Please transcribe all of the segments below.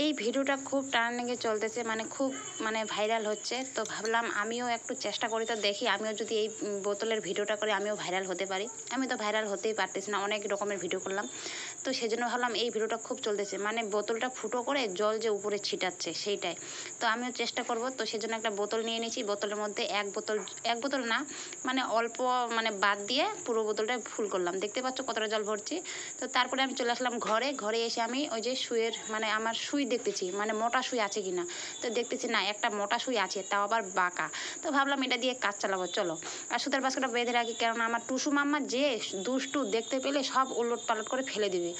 এই ভিডিওটা খুব টার্নিংয়ে চলতেছে মানে খুব মানে ভাইরাল হচ্ছে। তো ভাবলাম আমিও একটু চেষ্টা করি তো দেখি, আমিও যদি এই বোতলের ভিডিওটা করে, আমিও ভাইরাল হতে পারি। আমি তো ভাইরাল হতেই পারতেছি না, অনেক রকমের ভিডিও করলাম। তো সেজন্য ভাবলাম এই ভিডিওটা খুব চলতেছে মানে বোতলটা ফুটো করে জল যে উপরে ছিটাচ্ছে সেইটাই। তো আমিও চেষ্টা করব, তো সেজন্য একটা বোতল নিয়ে নিয়েছি বোতলের মধ্যে এক বোতল এক বোতল না মানে অল্প মানে বাদ দিয়ে পুরো বোতলটা ফুল করলাম। দেখতে পাচ্ছ কতটা জল ভরছি? তো তারপরে আমি চলে আসলাম ঘরে ঘরে এসে আমি ওই যে শুয়ের মানে আমার সুই দেখতেছি মানে মোটা সুই আছে কিনা। তো দেখতেছি, না, একটা মোটা সুই আছে, তাও আবার বাঁকা। তো ভাবলাম এটা দিয়ে কাজ চালাবো, চলো। আর সুতার বাস্কটা বেঁধে রাখি, কেননা আমার টুসু মাম্মা যে দুষ্টু দেখতে পেলে সব উলট পালট করে ফেলে দিবে।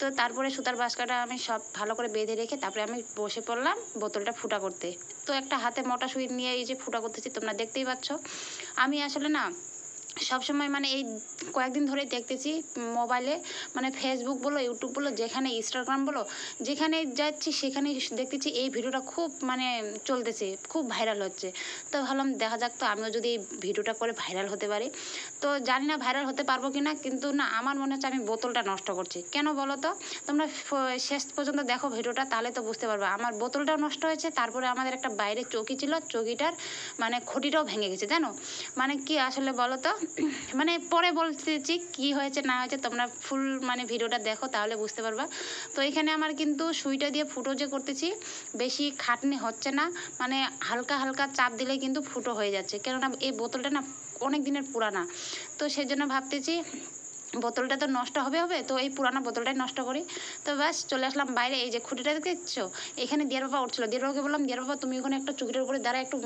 তো তারপরে সুতার বাস্কাটা আমি সব ভালো করে বেঁধে রেখে তারপরে আমি বসে পড়লাম বোতলটা ফুটা করতে। তো একটা হাতে মোটা সুই নিয়ে এই যে ফুটা করতেছি, তোমরা দেখতেই পাচ্ছ। আমি আসলে না সবসময় মানে এই কয়েকদিন ধরে দেখতেছি, মোবাইলে মানে ফেসবুক বলো ইউটিউব বলো, যেখানে ইনস্টাগ্রাম বলো, যেখানে যাচ্ছি সেখানে দেখতেছি এই ভিডিওটা খুব মানে চলতেছে, খুব ভাইরাল হচ্ছে। তো ভাবলাম দেখা যাক তো, আমিও যদি এই ভিডিওটা করে ভাইরাল হতে পারি। তো জানি না ভাইরাল হতে পারব কি না কিন্তু না, আমার মনে হচ্ছে আমি বোতলটা নষ্ট করছি। কেন বলো তো? তোমরা শেষ পর্যন্ত দেখো ভিডিওটা, তাহলে তো বুঝতে পারবে। আমার বোতলটাও নষ্ট হয়েছে, তারপরে আমাদের একটা বাইরে চৌকি ছিল, চৌকিটার মানে খুঁটিটাও ভেঙে গেছে, জানো? মানে কি আসলে বলো তো? মানে পরে বলতেছি কি হয়েছে, না হয়েছে, তোমরা ফুল মানে ভিডিওটা দেখো, তাহলে বুঝতে পারবা। তো এখানে আমার কিন্তু সুইটা দিয়ে ফুটো যে করতেছি, বেশি খাটনি হচ্ছে না মানে হালকা হালকা চাপ দিলে কিন্তু ফুটো হয়ে যাচ্ছে। কেননা এই বোতলটা না অনেক দিনের পুরানা। তো সেই জন্য ভাবতেছি বোতলটা তো নষ্ট হবে হবে, তো এই পুরানো বোতলটাই নষ্ট করি। তো ব্যাস, চলে আসলাম বাইরে, এই যে খুঁটিটা দেখছ? এখানে দিয়ার বাবা উঠছিল। দিয়ার বাবাকে বললাম দিয়ার বাবা তুমি ওখানে একটা চুকিটার উপরে দাঁড়ায় একটু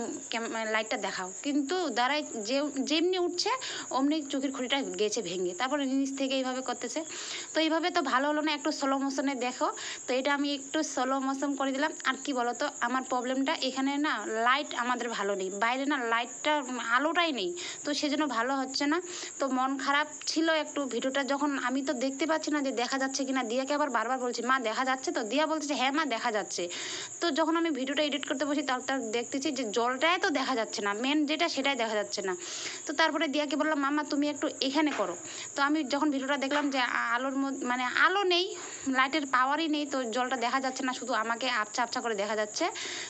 লাইটটা দেখাও। কিন্তু দাঁড়ায় যে, যেমনি উঠছে, অমনি চুকির খুঁটিটা গেছে ভেঙে। তারপরে নিচ থেকে এইভাবে করতেছে। তো এইভাবে তো ভালো হলো না, একটু স্লো মোশনে দেখো। তো এটা আমি একটু স্লো মোশন করে দিলাম। আর কি বলো তো আমার প্রবলেমটা এখানে না লাইট আমাদের ভালো নেই। বাইরে না লাইটটা আলোটাই নেই। তো সেজন্য ভালো হচ্ছে না। তো মন খারাপ ছিল একটু ভিডিওটা যখন আমি তো দেখতে পাচ্ছি না যে দেখা যাচ্ছে কি না দিয়াকে আবার বারবার বলছি, মা, দেখা যাচ্ছে তো? দিয়া বলতেছে হ্যাঁ মা, দেখা যাচ্ছে। তো যখন আমি ভিডিওটা এডিট করতে বসি, তার তার দেখতেছি যে জলটাই তো দেখা যাচ্ছে না মেন যেটা সেটাই দেখা যাচ্ছে না। তো তারপরে দিয়াকে বললাম, মামা, তুমি একটু এখানে করো। তো আমি যখন ভিডিওটা দেখলাম যে আলোর মানে আলো নেই, লাইটের পাওয়ারই নেই, তো জলটা দেখা যাচ্ছে না, শুধু আমাকে আবছা আবছা করে দেখা যাচ্ছে।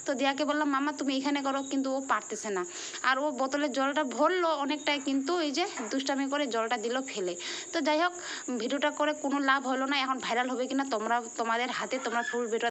তো দিয়াকে বললাম, মামা, তুমি এখানে করো। কিন্তু ও পারতেছে না। আর ও বোতলের জলটা ভরলো অনেকটাই, কিন্তু এই যে দুষ্টামি করে জলটা দিল ফেলে। তো যাই হোক, ভিডিওটা করে কোনো লাভ হলো না, এখন ভাইরাল হবে কিনা তোমরা, তোমাদের হাতে তোমরা ফুল ভিডিও